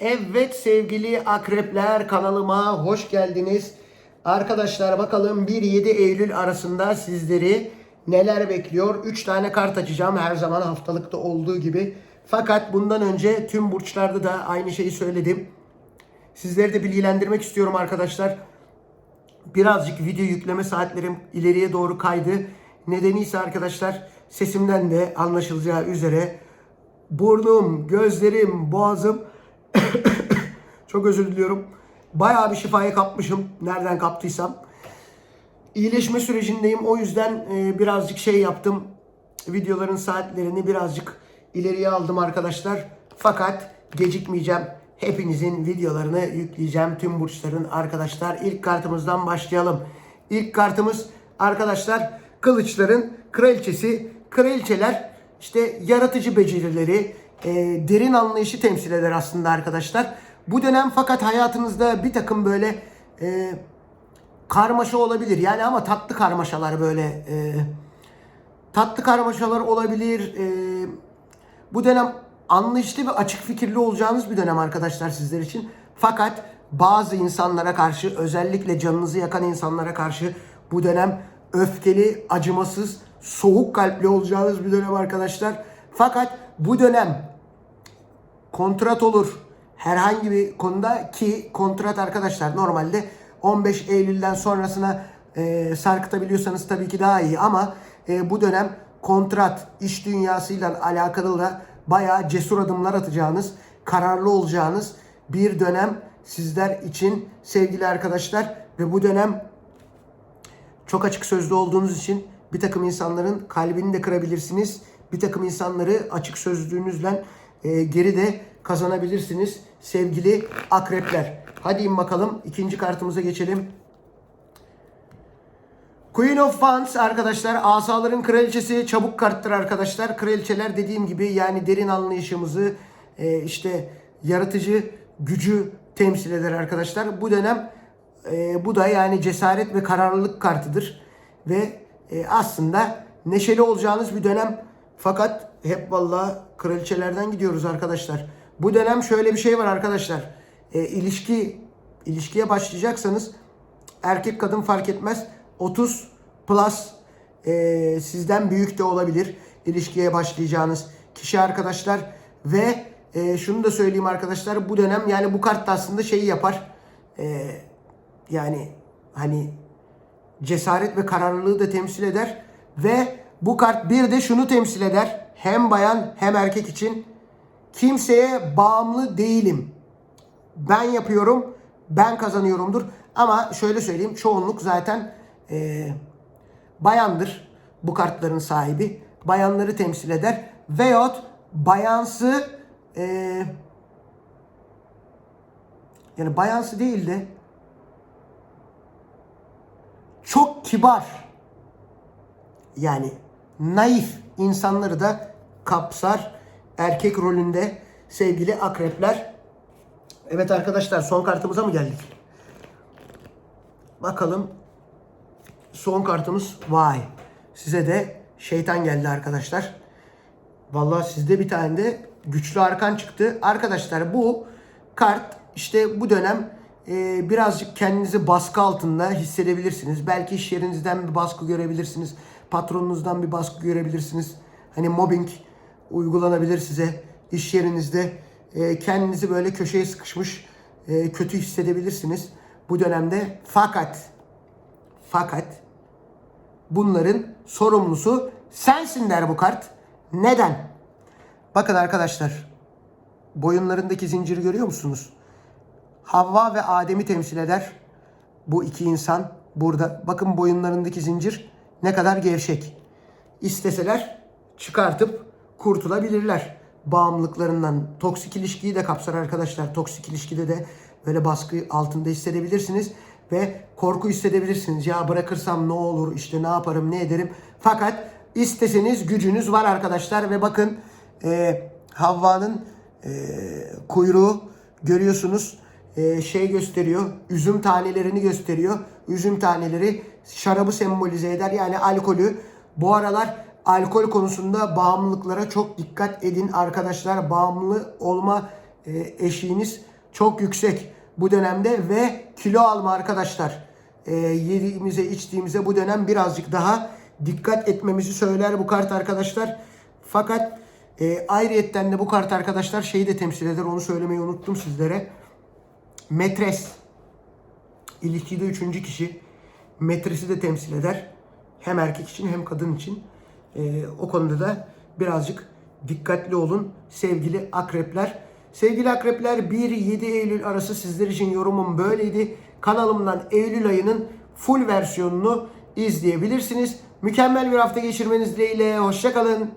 Evet sevgili akrepler kanalıma hoş geldiniz. Arkadaşlar bakalım 1-7 Eylül arasında sizleri neler bekliyor? 3 tane kart açacağım her zaman haftalıkta olduğu gibi. Fakat bundan önce tüm burçlarda da aynı şeyi söyledim. Sizleri de bilgilendirmek istiyorum arkadaşlar. Birazcık video yükleme saatlerim ileriye doğru kaydı. Nedeni ise arkadaşlar sesimden de anlaşılacağı üzere burnum, gözlerim, boğazım çok özür diliyorum. Bayağı bir şifayı kapmışım. Nereden kaptıysam. İyileşme sürecindeyim. O yüzden e, birazcık şey yaptım. Videoların saatlerini birazcık ileriye aldım arkadaşlar. Fakat gecikmeyeceğim. Hepinizin videolarını yükleyeceğim. Tüm burçların arkadaşlar. İlk kartımızdan başlayalım. İlk kartımız arkadaşlar kılıçların kraliçesi. Kraliçeler işte yaratıcı becerileri, e, derin anlayışı temsil eder aslında arkadaşlar. Bu dönem fakat hayatınızda bir takım böyle e, karmaşa olabilir. Yani ama tatlı karmaşalar böyle e, tatlı karmaşalar olabilir. E, bu dönem anlayışlı ve açık fikirli olacağınız bir dönem arkadaşlar sizler için. Fakat bazı insanlara karşı özellikle canınızı yakan insanlara karşı bu dönem öfkeli, acımasız, soğuk kalpli olacağınız bir dönem arkadaşlar. Fakat bu dönem kontrat olur. Herhangi bir konuda ki kontrat arkadaşlar normalde 15 Eylül'den sonrasına e, sarkıtabiliyorsanız tabii ki daha iyi ama e, bu dönem kontrat iş dünyasıyla alakalı da bayağı cesur adımlar atacağınız, kararlı olacağınız bir dönem sizler için sevgili arkadaşlar ve bu dönem çok açık sözlü olduğunuz için bir takım insanların kalbini de kırabilirsiniz. Bir takım insanları açık sözlüğünüzle e, geri de kazanabilirsiniz sevgili akrepler. Hadi in bakalım ikinci kartımıza geçelim. Queen of Wands arkadaşlar asaların kraliçesi çabuk karttır arkadaşlar. Kraliçeler dediğim gibi yani derin anlayışımızı e, işte yaratıcı gücü temsil eder arkadaşlar. Bu dönem e, bu da yani cesaret ve kararlılık kartıdır. Ve e, aslında neşeli olacağınız bir dönem. Fakat hep vallahi kraliçelerden gidiyoruz arkadaşlar. Bu dönem şöyle bir şey var arkadaşlar. E, ilişki ilişkiye başlayacaksanız erkek kadın fark etmez. 30 plus e, sizden büyük de olabilir ilişkiye başlayacağınız kişi arkadaşlar ve e, şunu da söyleyeyim arkadaşlar bu dönem yani bu kart da aslında şeyi yapar E, yani hani cesaret ve kararlılığı da temsil eder ve bu kart bir de şunu temsil eder hem bayan hem erkek için kimseye bağımlı değilim ben yapıyorum, ben kazanıyorumdur. Ama şöyle söyleyeyim, çoğunluk zaten e, bayandır bu kartların sahibi. Bayanları temsil eder. Veyahut bayansı e, yani bayansı değil de çok kibar yani naif insanları da kapsar erkek rolünde sevgili akrepler. Evet arkadaşlar son kartımıza mı geldik? Bakalım. Son kartımız vay. Size de şeytan geldi arkadaşlar. Vallahi sizde bir tane de güçlü arkan çıktı. Arkadaşlar bu kart işte bu dönem e, birazcık kendinizi baskı altında hissedebilirsiniz. Belki iş yerinizden bir baskı görebilirsiniz. Patronunuzdan bir baskı görebilirsiniz. Hani mobbing uygulanabilir size iş yerinizde. E, kendinizi böyle köşeye sıkışmış e, kötü hissedebilirsiniz bu dönemde. Fakat fakat bunların sorumlusu sensin der bu kart. Neden? Bakın arkadaşlar boyunlarındaki zinciri görüyor musunuz? Havva ve Adem'i temsil eder. Bu iki insan burada. Bakın boyunlarındaki zincir ne kadar gevşek. İsteseler çıkartıp kurtulabilirler bağımlılıklarından. Toksik ilişkiyi de kapsar arkadaşlar. Toksik ilişkide de böyle baskı altında hissedebilirsiniz ve korku hissedebilirsiniz. Ya bırakırsam ne olur, işte ne yaparım, ne ederim. Fakat isteseniz gücünüz var arkadaşlar ve bakın e, Havva'nın e, kuyruğu görüyorsunuz e, şey gösteriyor. Üzüm tanelerini gösteriyor. Üzüm taneleri şarabı sembolize eder. Yani alkolü. Bu aralar alkol konusunda bağımlılıklara çok dikkat edin arkadaşlar. Bağımlı olma e, eşiğiniz çok yüksek bu dönemde ve kilo alma arkadaşlar. E, yediğimize içtiğimize bu dönem birazcık daha dikkat etmemizi söyler bu kart arkadaşlar. Fakat e, ayrıyetten de bu kart arkadaşlar şeyi de temsil eder onu söylemeyi unuttum sizlere. Metres. İlişkide üçüncü kişi metresi de temsil eder. Hem erkek için hem kadın için. Ee, o konuda da birazcık dikkatli olun sevgili akrepler. Sevgili akrepler 1-7 Eylül arası sizler için yorumum böyleydi. Kanalımdan Eylül ayının full versiyonunu izleyebilirsiniz. Mükemmel bir hafta geçirmeniz dileğiyle. Hoşçakalın.